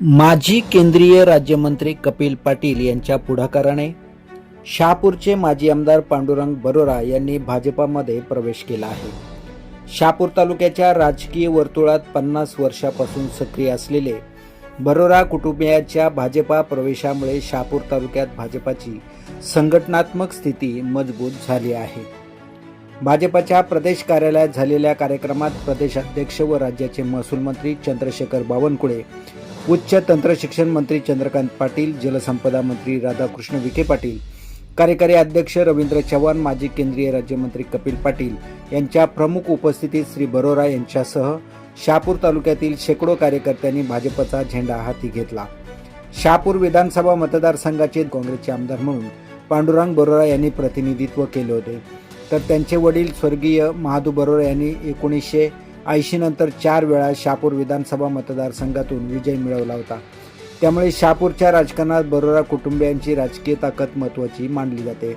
माजी केंद्रीय राज्यमंत्री कपिल पाटील यांच्या पुढाकाराने शहापूरचे माजी आमदार पांडुरंग बरोरा यांनी भाजपामध्ये प्रवेश केला आहे. शहापूर तालुक्याच्या राजकीय वर्तुळात पन्नास वर्षापासून सक्रिय असलेले बरोरा कुटुंबियाच्या भाजपा प्रवेशामुळे शहापूर तालुक्यात भाजपाची संघटनात्मक स्थिती मजबूत झाली आहे. भाजपाच्या प्रदेश कार्यालयात झालेल्या कार्यक्रमात प्रदेशाध्यक्ष व राज्याचे महसूल मंत्री चंद्रशेखर बावनकुळे उच्च तंत्रशिक्षण मंत्री चंद्रकांत पाटील जलसंपदा मंत्री राधाकृष्ण विखे पाटील कार्यकारी अध्यक्ष रवींद्र चव्हाण माजी केंद्रीय राज्यमंत्री कपिल पाटील यांच्या प्रमुख उपस्थितीत श्री बरोरा यांच्यासह शहापूर तालुक्यातील शेकडो कार्यकर्त्यांनी भाजपचा झेंडा हाती घेतला. शहापूर विधानसभा मतदारसंघाचे काँग्रेसचे आमदार म्हणून पांडुरंग बरोरा यांनी प्रतिनिधित्व केले होते. तर त्यांचे वडील स्वर्गीय महादू बरोरा यांनी एकोणीसशे ऐंशी नंतर चार वेळा शापूर विधानसभा मतदारसंघातून विजय मिळवला होता. त्यामुळे शापूरच्या राजकारणात बरोरा कुटुंबियांची राजकीय ताकद महत्त्वाची मानली जाते.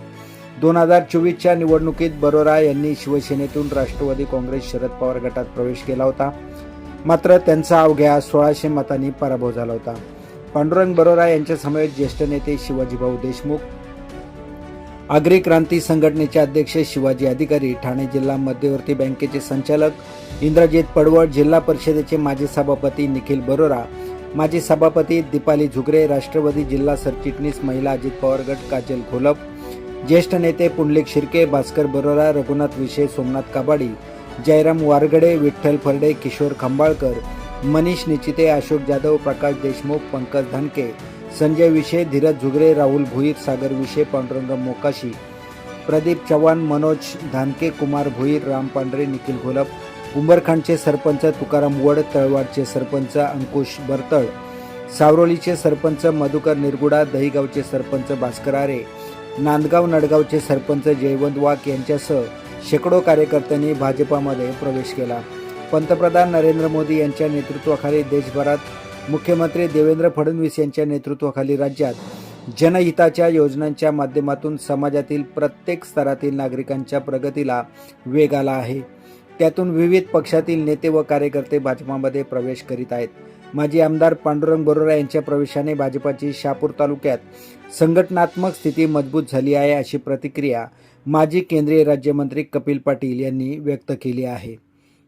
दोन हजार चोवीसच्या निवडणुकीत बरोरा यांनी शिवसेनेतून राष्ट्रवादी काँग्रेस शरद पवार गटात प्रवेश केला होता. मात्र त्यांचा अवघ्या सोळाशे मतांनी पराभव झाला होता. पांडुरंग बरोरा यांच्या समवेत ज्येष्ठ नेते शिवाजीभाऊ देशमुख आगरी क्रांती संघटनेचे अध्यक्ष शिवाजी अधिकारी ठाणे जिल्हा मध्यवर्ती बँकेचे संचालक इंद्रजित पडवळ जिल्हा परिषदेचे माजी सभापती निखिल बरोरा माजी सभापती दीपाली झुगरे राष्ट्रवादी जिल्हा सरचिटणीस महिला अजित पवार गट काजल घोलप ज्येष्ठ नेते पुंडलिक शिर्के भास्कर बरोरा रघुनाथ विषय सोमनाथ काबाडी जयराम वारगडे विठ्ठल फरडे किशोर खंबाळकर मनीष निचिते अशोक जाधव प्रकाश देशमुख पंकज धनके संजय विषय धीरज झुगरे राहुल भुईर सागर विषय पांडुरंग मोकाशी प्रदीप चव्हाण मनोज धानके कुमार भुईर राम पांढरे निखिल घोलप उंबरखांडचे सरपंच तुकाराम वड तळवाडचे सरपंच अंकुश बरतळ सावरोलीचे सरपंच मधुकर निरगुडा दहीगावचे सरपंच भास्कर आरे नांदगाव नडगावचे सरपंच जयवंत वाघ यांच्यासह शेकडो कार्यकर्त्यांनी भाजपामध्ये प्रवेश केला. पंतप्रधान नरेंद्र मोदी यांच्या नेतृत्वाखाली देशभरात मुख्यमंत्री देवेंद्र फडणवीस यांच्या नेतृत्वाखाली राज्यात जनहिताच्या योजनांच्या माध्यमातून समाजातील प्रत्येक स्तरातील नागरिकांच्या प्रगतीला वेग आला आहे. त्यातून विविध पक्षातील नेते व कार्यकर्ते भाजपामध्ये प्रवेश करीत आहेत. माजी आमदार पांडुरंग बरोरा यांच्या प्रवेशाने भाजपाची शापूर तालुक्यात संघटनात्मक स्थिती मजबूत झाली आहे अशी प्रतिक्रिया माजी केंद्रीय राज्यमंत्री कपिल पाटील यांनी व्यक्त केली आहे.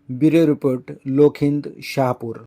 Bureau report Lokhind Shahapur.